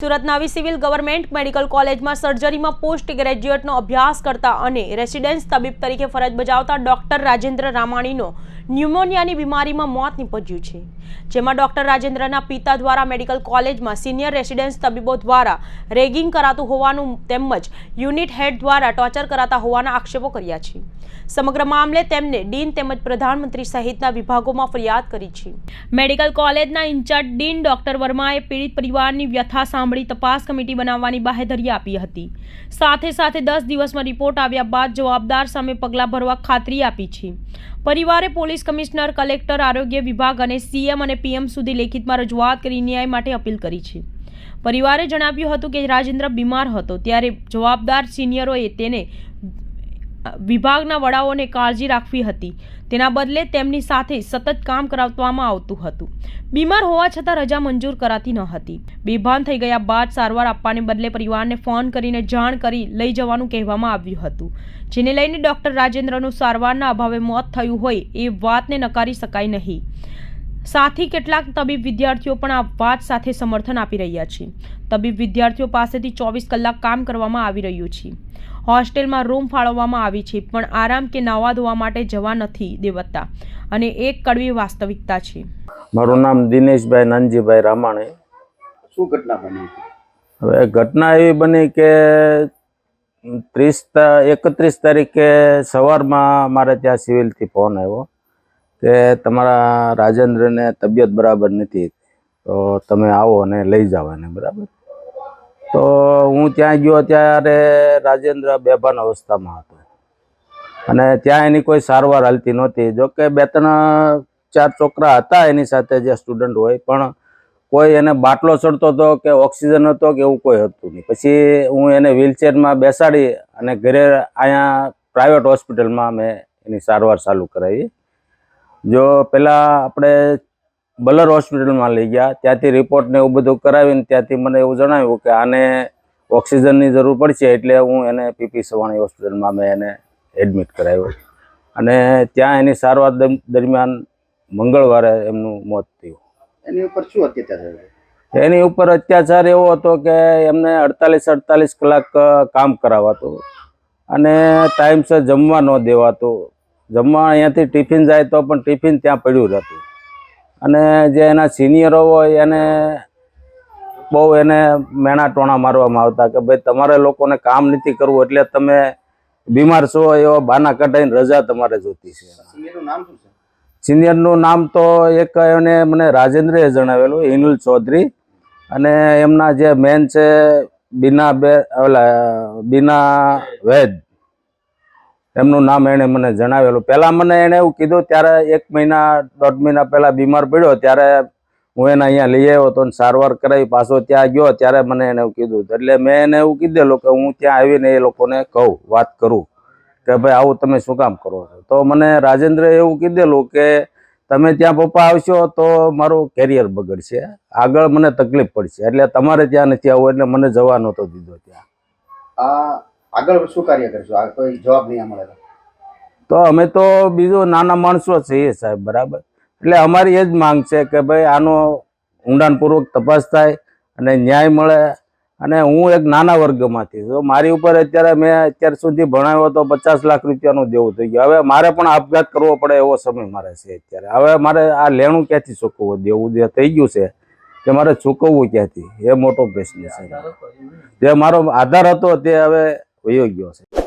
સુરત નવી civil government medical કોલેજમાં સર્જરીમાં post ગ્રેજ્યુએટનો અભ્યાસ કરતા અને રેસિડેન્સ તબીબ તરીકે ફરજ બજાવતા ડોક્ટર રાજેન્દ્ર રામાણીનો ન્યુમોનિયાની બીમારીમાં મોત નીપજ્યું છે, જેમાં ડોક્ટર રાજેન્દ્રના પિતા દ્વારા મેડિકલ કોલેજમાં સિનિયર રેસિડેન્સ તબીબો દ્વારા રેગિંગ કરાતું હોવાનું તેમજ યુનિટ હેડ દ્વારા ટોર્ચર કરાતા હોવાના આક્ષેપો કર્યા છે. સમગ્ર મામલે તેમને ડીન તેમજ પ્રધાનમંત્રી સહિતના વિભાગોમાં ફરિયાદ કરી છે. મેડિકલ કોલેજના ઇન્ચાર્જ ડીન ડોક્ટર વર્માએ પીડિત પરિવારની વ્યથા સાંભળી તપાસ કમિટી બનાવવાની બાહેધરી આપી હતી. સાથે સાથે દસ દિવસમાં રિપોર્ટ આવ્યા બાદ જવાબદાર સામે પગલાં ભરવા ખાતરી આપી છે. પરિવારે પોલીસ કમિશનર, કલેક્ટર, આરોગ્ય વિભાગ અને સીએમ અને પીએમ સુધી લેખિતમાં રજૂઆત કરી ન્યાય માટે અપીલ કરી છે. પરિવારે જણાવ્યું હતું કે રાજેન્દ્ર બીમાર હતો, ત્યારે જવાબદાર સિનિયરોએ તેને વિભાગના વડાઓને કાળજી રાખવી હતી. તેના બદલે તેમની સાથે સતત કામ કરાવવામાં આવતું હતું. બીમાર હોવા છતાં રજા મંજૂર કરાતી ન હતી. બેભાન થઈ ગયા બાદ સારવાર આપવાને બદલે પરિવારને ફોન કરીને જાણ કરી લઈ જવાનું કહેવામાં આવ્યું હતું. જેને લઈને ડોક્ટર રાજેન્દ્રનું સારવારના અભાવે મોત થયું હોય એ વાતને નકારી શકાય નહીં. સાથી કેટલાક તબીબ વિદ્યાર્થીઓ પણ આ વાત સાથે સમર્થન આપી રહ્યા છે. તબીબ વિદ્યાર્થીઓ પાસેથી ચોવીસ કલાક કામ કરવામાં આવી રહ્યું છે. હોસ્ટેલમાં રૂમ ફાળવવામાં આવી છે પણ આરામ કે નાવા ધોવા માટે જવા નથી દેવતા અને એક કડવી વાસ્તવિકતા છે. મારું નામ દિનેશભાઈ નાનજીભાઈ રામાણે. શું ઘટના બની હવે ઘટના એવી બની કે ત્રીસ એકત્રીસ તારીખે સવારમાં મારે ત્યાં સિવિલથી ફોન આવ્યો. કે તમારા રાજેન્દ્રને તબિયત બરાબર નથી, તો તમે આવો અને લઈ જાઓ એને, બરાબર? તો હું ત્યાં ગયો ત્યારે રાજેન્દ્ર બેભાન અવસ્થામાં હતો. અને ત્યાં એની કોઈ સારવાર હાલતી નહોતી. જોકે બે ત્રણ ચાર છોકરા હતા એની સાથે જે સ્ટુડન્ટ હોય, પણ કોઈ એને બાટલો ચડતો હતો કે ઓક્સિજન હતો કે એવું કોઈ હતું નહીં. પછી હું એને વ્હીલચેરમાં બેસાડી અને ઘરે અહીંયા પ્રાઇવેટ હોસ્પિટલમાં મેં એની સારવાર ચાલુ કરાવી. જો પહેલાં આપણે બલર હોસ્પિટલમાં લઈ ગયા ત્યાંથી રિપોર્ટને એવું બધું કરાવીને ત્યાંથી મને એવું જણાવ્યું કે આને ઓક્સિજનની જરૂર પડશે એટલે હું એને પીપી સવાણી હોસ્પિટલમાં મેં એને એડમિટ કરાવ્યો. અને ત્યાં એની સારવાર દરમ- દરમિયાન મંગળવારે એમનું મોત થયું. એની ઉપર શું અત્યાચાર થયો? એની ઉપર અત્યાચાર એવો હતો કે એમને અડતાલીસ અડતાલીસ કલાક કામ કરાવાતું. અને ટાઈમસર જમવા ન દેવાતું. જમવા અહીંયાથી ટિફિન જાય તો પણ ટિફિન ત્યાં પડ્યું રહેતું. અને જે એના સિનિયરો હોય એને બહુ એને મેણા ટોણા મારવામાં આવતા કે ભાઈ તમારે લોકોને કામ નથી કરવું એટલે તમે બીમાર છો એવા બાના કઢાઈને રજા તમારે જોતી છે. સિનિયરનું નામ તો એક એને મને રાજેન્દ્રએ જણાવેલું ઇનુલ ચૌધરી. અને એમના જે મેન છે બીના બે ઓલા બીના વૈદ. એમનું નામ એણે મને જણાવેલું. પહેલાં મને એણે એવું કીધું, ત્યારે એક મહિના, દોઢ મહિના પહેલાં બીમાર પડ્યો, ત્યારે હું એને અહીંયા લઈ આવ્યો હતો સારવાર કરાવી, પાછો ત્યાં ગયો, ત્યારે મને એને એવું કીધું. એટલે મેં એને એવું કીધેલું કે હું ત્યાં આવીને એ લોકોને કહું, વાત કરું કે ભાઈ, આવું તમે શું કામ કરો છો? તો મને રાજેન્દ્રએ એવું કીધેલું કે તમે ત્યાં પપ્પા આવશો તો મારું કેરિયર બગડશે. આગળ મને તકલીફ પડશે. એટલે તમારે ત્યાં નથી આવવું, એટલે મને જવા નહોતો દીધો ત્યાં. આગળ શું કાર્ય કરશો? આ કોઈ જવાબ નહીં મળે તો? અમે તો બીજું નાના માણસો છીએ સાહેબ, બરાબર? એટલે અમારી એ જ માંગ છે કે ભાઈ આનો ઊંડાણપૂર્વક તપાસ થાય અને ન્યાય મળે. અને હું એક નાના વર્ગમાંથી તો મારી ઉપર અત્યારે મેં અત્યાર સુધી ભણાવ્યો તો પચાસ લાખ રૂપિયાનું દેવું થઈ ગયું. હવે મારે પણ આપઘાત કરવો પડે એવો સમય મારે છે અત્યારે. હવે મારે આ લેણું ક્યાંથી ચૂકવવું? દેવું જે થઈ ગયું છે કે મારે ચૂકવવું ક્યાંથી? એ મોટો પ્રશ્ન છે. જે મારો આધાર હતો તે હવે વયો ગયો છે